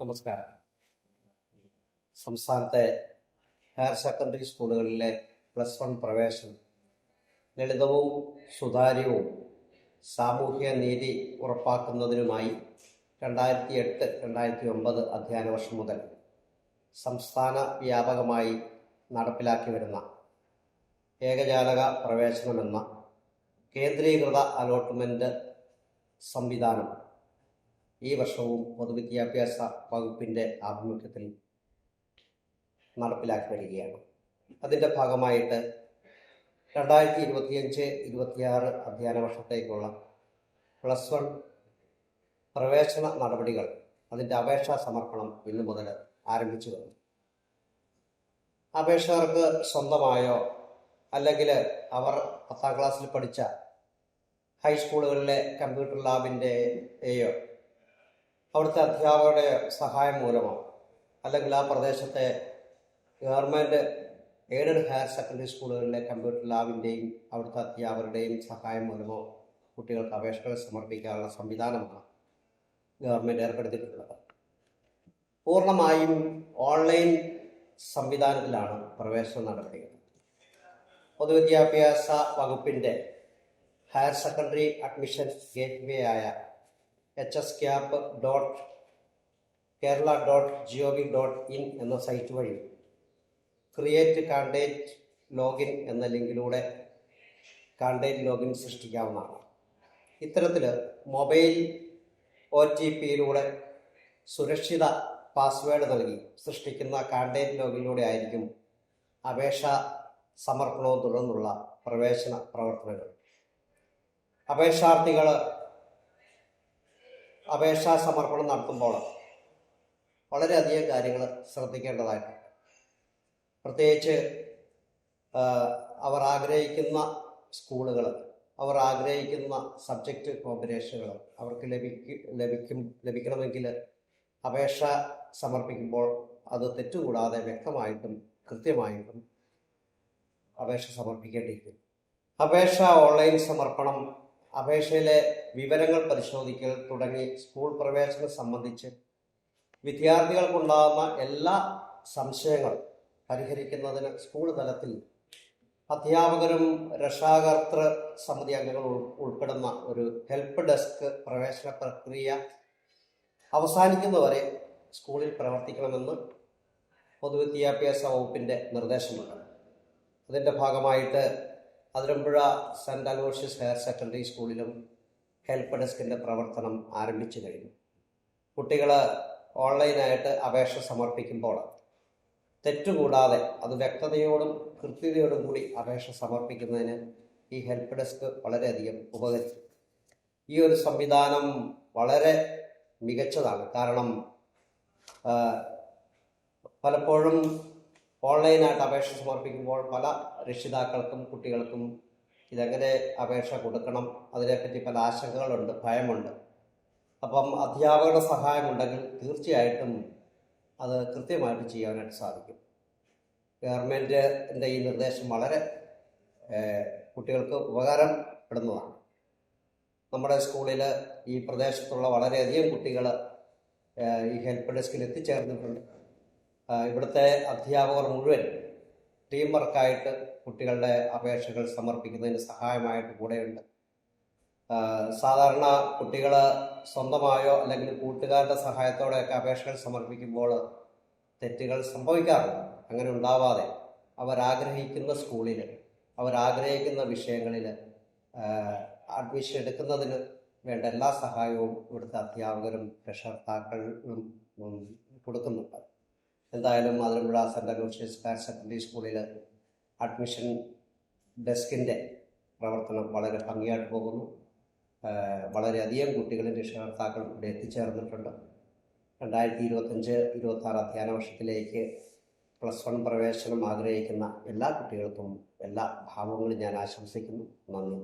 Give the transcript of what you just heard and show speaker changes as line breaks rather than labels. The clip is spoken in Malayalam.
നമസ്കാരം. സംസ്ഥാനത്തെ ഹയർ സെക്കൻഡറി സ്കൂളുകളിലെ പ്ലസ് വൺ പ്രവേശനം ലളിതവും സുതാര്യവും സാമൂഹ്യ നീതി ഉറപ്പാക്കുന്നതിനുമായി രണ്ടായിരത്തി എട്ട് രണ്ടായിരത്തി ഒമ്പത് അധ്യയന വർഷം മുതൽ സംസ്ഥാന വ്യാപകമായി നടപ്പിലാക്കി വരുന്ന ഏകജാലക പ്രവേശനമെന്ന കേന്ദ്രീകൃത അലോട്ട്മെന്റ് സംവിധാനം ഈ വർഷവും പൊതുവിദ്യാഭ്യാസ വകുപ്പിന്റെ ആഭിമുഖ്യത്തിൽ നടപ്പിലാക്കി വരികയാണ് അതിന്റെ ഭാഗമായിട്ട് രണ്ടായിരത്തി ഇരുപത്തിയഞ്ച് ഇരുപത്തിയാറ് അധ്യയന വർഷത്തേക്കുള്ള പ്ലസ് വൺ പ്രവേശന നടപടികൾ അതിന്റെ അപേക്ഷാ സമർപ്പണം ഇന്നു മുതൽ ആരംഭിച്ചു വന്നു. അപേക്ഷകർക്ക് സ്വന്തമായോ അല്ലെങ്കിൽ അവർ പത്താം ക്ലാസ്സിൽ പഠിച്ച ഹൈസ്കൂളുകളിലെ കമ്പ്യൂട്ടർ ലാബിന്റെയോ അവിടുത്തെ അധ്യാപകരുടെ സഹായം മൂലമോ അല്ലെങ്കിൽ ആ പ്രദേശത്തെ ഗവൺമെന്റ് എയ്ഡഡ് ഹയർ സെക്കൻഡറി സ്കൂളുകളിലെ കമ്പ്യൂട്ടർ ലാബിന്റെയും അവിടുത്തെ അധ്യാപകരുടെയും സഹായം മൂലമോ കുട്ടികൾക്ക് അപേക്ഷകൾ സമർപ്പിക്കാനുള്ള സംവിധാനമാണ് ഗവൺമെന്റ് ഏർപ്പെടുത്തിയിട്ടുള്ളത്. പൂർണമായും ഓൺലൈൻ സംവിധാനത്തിലാണ് പ്രവേശന നടപടികൾ പൊതുവിദ്യാഭ്യാസ വകുപ്പിന്റെ ഹയർ സെക്കൻഡറി അഡ്മിഷൻ ഗേറ്റ്വേ ആയ H S cap dot Kerala dot G O V dot in എന്ന സൈറ്റ് വഴി ക്രിയേറ്റ് കാണ്ടേറ്റ് ലോഗിൻ എന്ന ലിങ്കിലൂടെ കാണ്ടേറ്റ് ലോഗിൻ സൃഷ്ടിക്കാവുന്നതാണ്. ഇത്തരത്തിൽ മൊബൈൽ ഒ ടി പിയിലൂടെ സുരക്ഷിത പാസ്വേഡ് നൽകി സൃഷ്ടിക്കുന്ന കാണ്ടേറ്റ് ലോഗിലൂടെ ആയിരിക്കും അപേക്ഷ സമർപ്പണവും തുടർന്നുള്ള പ്രവേശന പ്രവർത്തനങ്ങൾ. അപേക്ഷാർത്ഥികൾ അപേക്ഷാ സമർപ്പണം നടത്തുമ്പോൾ വളരെയധികം കാര്യങ്ങൾ ശ്രദ്ധിക്കേണ്ടതായിട്ടുണ്ട്. പ്രത്യേകിച്ച് അവർ ആഗ്രഹിക്കുന്ന സ്കൂളുകൾ അവർ ആഗ്രഹിക്കുന്ന സബ്ജക്റ്റ് കോമ്പിനേഷനുകൾ അവർക്ക് ലഭിക്കും ലഭിക്കും ലഭിക്കണമെങ്കിൽ അപേക്ഷ സമർപ്പിക്കുമ്പോൾ അത് തെറ്റുകൂടാതെ വ്യക്തമായിട്ടും കൃത്യമായിട്ടും അപേക്ഷ സമർപ്പിക്കേണ്ടിയിരിക്കുന്നു. അപേക്ഷ ഓൺലൈൻ സമർപ്പണം അപേക്ഷയിലെ വിവരങ്ങൾ പരിശോധിക്കൽ തുടങ്ങി സ്കൂൾ പ്രവേശനം സംബന്ധിച്ച് വിദ്യാർത്ഥികൾക്കുണ്ടാകുന്ന എല്ലാ സംശയങ്ങളും പരിഹരിക്കുന്നതിന് സ്കൂൾ തലത്തിൽ അധ്യാപകരും രക്ഷാകർത്തൃ സമിതി അംഗങ്ങൾ ഉൾപ്പെടുന്ന ഒരു ഹെൽപ്പ് ഡെസ്ക് പ്രവേശന പ്രക്രിയ അവസാനിക്കുന്നവരെ സ്കൂളിൽ പ്രവർത്തിക്കണമെന്ന് പൊതുവിദ്യാഭ്യാസ വകുപ്പിന്റെ നിർദ്ദേശമുണ്ട്. അതിന്റെ ഭാഗമായിട്ട് Athirampuzha saint Aloysius higher secondary സ്കൂളിലും ഹെൽപ്പ് ഡെസ്കിന്റെ പ്രവർത്തനം ആരംഭിച്ചു കഴിഞ്ഞു. കുട്ടികൾ ഓൺലൈനായിട്ട് അപേക്ഷ സമർപ്പിക്കുമ്പോൾ തെറ്റുകൂടാതെ അത് വ്യക്തതയോടും കൃത്യതയോടും കൂടി അപേക്ഷ സമർപ്പിക്കുന്നതിന് ഈ ഹെൽപ്പ് ഡെസ്ക് വളരെയധികം ഉപകരിച്ചു. ഈ ഒരു സംവിധാനം വളരെ മികച്ചതാണ്. കാരണം പലപ്പോഴും ഓൺലൈനായിട്ട് അപേക്ഷ സമർപ്പിക്കുമ്പോൾ പല രക്ഷിതാക്കൾക്കും കുട്ടികൾക്കും ഇതെങ്ങനെ അപേക്ഷ കൊടുക്കണം? അതിനെപ്പറ്റി പല ആശങ്കകളുണ്ട് ഭയമുണ്ട്. അപ്പം അധ്യാപകരുടെ സഹായമുണ്ടെങ്കിൽ തീർച്ചയായിട്ടും അത് കൃത്യമായിട്ട് ചെയ്യാനായിട്ട് സാധിക്കും. ഗവൺമെന്റിന്റെ ഈ നിർദ്ദേശം വളരെ കുട്ടികൾക്ക് ഉപകാരപ്പെടുന്നതാണ്. നമ്മുടെ സ്കൂളിൽ ഈ പ്രദേശത്തുള്ള വളരെയധികം കുട്ടികൾ ഈ ഹെൽപ്പ് ഡെസ്കിൽ എത്തിച്ചേർന്നിട്ടുണ്ട്. ഇവിടുത്തെ അധ്യാപകർ മുഴുവൻ ടീം വർക്കായിട്ട് കുട്ടികളുടെ അപേക്ഷകൾ സമർപ്പിക്കുന്നതിന് സഹായമായിട്ട് കൂടെയുണ്ട്. സാധാരണ കുട്ടികൾ സ്വന്തമായോ അല്ലെങ്കിൽ കൂട്ടുകാരുടെ സഹായത്തോടെയൊക്കെ അപേക്ഷകൾ സമർപ്പിക്കുമ്പോൾ തെറ്റുകൾ സംഭവിക്കാറുണ്ട്. അങ്ങനെ ഉണ്ടാവാതെ അവരാഗ്രഹിക്കുന്ന സ്കൂളിൽ അവരാഗ്രഹിക്കുന്ന വിഷയങ്ങളിൽ അഡ്മിഷൻ എടുക്കുന്നതിന് വേണ്ട എല്ലാ സഹായവും ഇവിടുത്തെ അധ്യാപകരും രക്ഷകർത്താക്കളും കൊടുക്കുന്നുണ്ട്. എന്തായാലും മാതൃപുഴ സെന്റ് അലോഷ്യസ് ഹയർ സെക്കൻഡറി സ്കൂളിൽ അഡ്മിഷൻ ഡെസ്കിന്റെ പ്രവർത്തനം വളരെ ഭംഗിയായിട്ട് പോകുന്നു. വളരെയധികം കുട്ടികളും രക്ഷകർത്താക്കളും ഇവിടെ എത്തിച്ചേർന്നിട്ടുണ്ട്. രണ്ടായിരത്തി ഇരുപത്തഞ്ച് ഇരുപത്തി ആറ് അധ്യയന വർഷത്തിലേക്ക് പ്ലസ് വൺ പ്രവേശനം ആഗ്രഹിക്കുന്ന എല്ലാ കുട്ടികൾക്കും എല്ലാ ഭാവങ്ങളും ഞാൻ ആശംസിക്കുന്നു. നന്ദി.